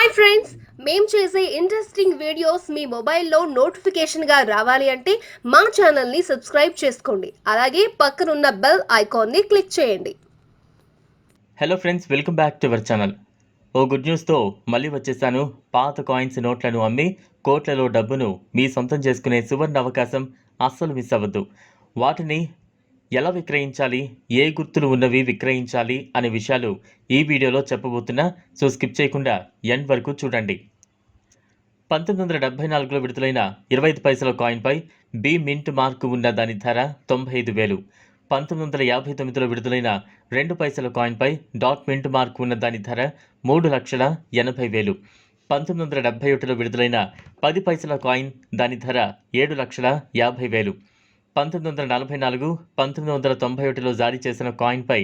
Hi friends మేము చేసే interesting videos మీ మొబైల్లో నోటిఫికేషన్గా రావాలి అంటే మా ఛానల్ని సబ్స్క్రైబ్ చేసుకోండి. అలాగే పక్కనున్న బెల్ ఐకాన్ని క్లిక్ చేయండి. Hello friends welcome back to our channel oh good న్యూస్తో మళ్ళీ వచ్చేసాను. పాత కాయిన్స్ నోట్లను అమ్మి కోట్లలో డబ్బును మీ సొంతం చేసుకునే సువర్ణ అవకాశం అస్సలు మిస్ అవ్వద్దు. వాటిని ఎలా విక్రయించాలి? ఏ గుర్తులు ఉన్నవి విక్రయించాలి? అనే విషయాలు ఈ వీడియోలో చెప్పబోతున్నా. సో స్కిప్ చేయకుండా ఎండ్ వరకు చూడండి. పంతొమ్మిది వందల డెబ్బై నాలుగులో విడుదలైన ఇరవై ఐదు పైసల కాయిన్పై బి మింట్ మార్కు ఉన్న దాని ధర తొంభై ఐదు వేలు. పంతొమ్మిది వందల యాభై తొమ్మిదిలో విడుదలైన రెండు పైసల కాయిన్పై డాట్ మింట్ మార్క్ ఉన్న దాని ధర మూడు లక్షల ఎనభై వేలు. పంతొమ్మిది వందల డెబ్బై ఒకటిలో విడుదలైన పది పైసల కాయిన్ దాని ధర ఏడు లక్షల యాభై వేలు. పంతొమ్మిది వందల నలభై నాలుగు పంతొమ్మిది వందల తొంభై ఒకటిలో జారీ చేసిన కాయిన్పై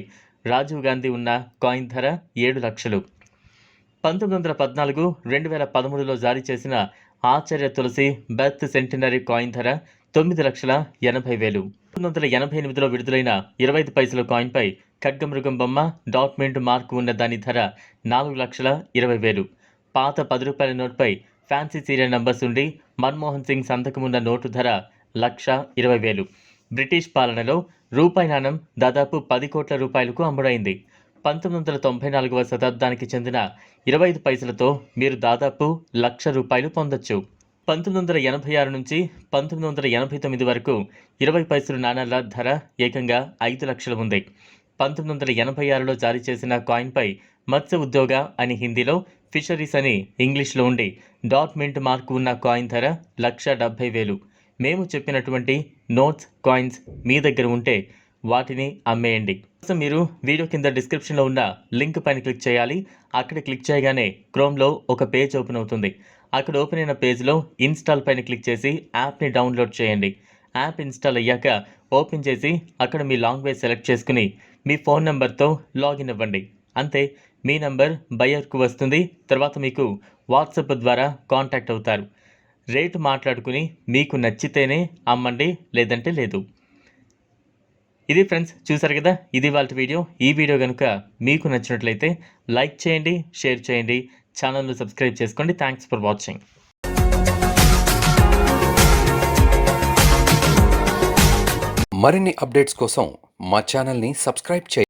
రాజీవ్ గాంధీ ఉన్న కాయిన్ ధర ఏడు లక్షలు. పంతొమ్మిది వందల పద్నాలుగు రెండు వేల పదమూడులో జారీ చేసిన Acharya Tulsi birth centenary coin ధర తొమ్మిది లక్షల ఎనభై వేలు. పంతొమ్మిది వందల ఎనభై ఎనిమిదిలో విడుదలైన ఇరవై ఐదు పైసల కాయిన్పై ఖడ్గమృగం బొమ్మ డాక్మెంట్ మార్క్ ఉన్న దాని ధర నాలుగు లక్షల ఇరవై వేలు. పాత పది రూపాయల నోట్పై ఫ్యాన్సీ సీరియల్ నంబర్స్ ఉండి మన్మోహన్ సింగ్ సంతకం ఉన్న నోటు ధర లక్ష ఇరవై వేలు. బ్రిటిష్ పాలనలో రూపాయి నాణం దాదాపు పది కోట్ల రూపాయలకు అమ్ముడైంది. పంతొమ్మిది వందల తొంభై నాలుగవ శతాబ్దానికి చెందిన ఇరవై ఐదు పైసలతో మీరు దాదాపు లక్ష రూపాయలు పొందొచ్చు. పంతొమ్మిది వందల ఎనభై ఆరు నుంచి పంతొమ్మిది వందల ఎనభై తొమ్మిది వరకు ఇరవై పైసలు నాణాల ధర ఏకంగా ఐదు లక్షలు ఉంది. పంతొమ్మిది వందల ఎనభై ఆరులో జారీ చేసిన కాయిన్పై మత్స్య ఉద్యోగ అని హిందీలో ఫిషరీస్ అని ఇంగ్లీష్లో ఉండి డాట్ మింట్ మార్క్ ఉన్న కాయిన్ ధర లక్ష డెబ్భై వేలు. మేము చెప్పినటువంటి నోట్స్ కాయిన్స్ మీ దగ్గర ఉంటే వాటిని అమ్మేయండి. కోసం మీరు వీడియో కింద డిస్క్రిప్షన్లో ఉన్న లింక్ పైన క్లిక్ చేయాలి. అక్కడ క్లిక్ చేయగానే క్రోమ్లో ఒక పేజ్ ఓపెన్ అవుతుంది. అక్కడ ఓపెన్ అయిన పేజ్లో ఇన్స్టాల్ పైన క్లిక్ చేసి యాప్ని డౌన్లోడ్ చేయండి. యాప్ ఇన్స్టాల్ అయ్యాక ఓపెన్ చేసి అక్కడ మీ లాంగ్వేజ్ సెలెక్ట్ చేసుకుని మీ ఫోన్ నెంబర్తో లాగిన్ అవ్వండి. అంతే మీ నంబర్ బయర్కు వస్తుంది. తర్వాత మీకు వాట్సాప్ ద్వారా కాంటాక్ట్ అవుతారు. రేటు మాట్లాడుకుని మీకు నచ్చితేనే అమ్మండి లేదంటే లేదు. ఇది ఫ్రెండ్స్ చూసారు కదా? ఇది వాళ్ళ వీడియో. ఈ వీడియో కనుక మీకు నచ్చినట్లయితే లైక్ చేయండి షేర్ చేయండి ఛానల్ను సబ్స్క్రైబ్ చేసుకోండి. Thanks for watching. మరిన్ని అప్డేట్స్ కోసం మా ఛానల్ని సబ్స్క్రైబ్ చేయండి.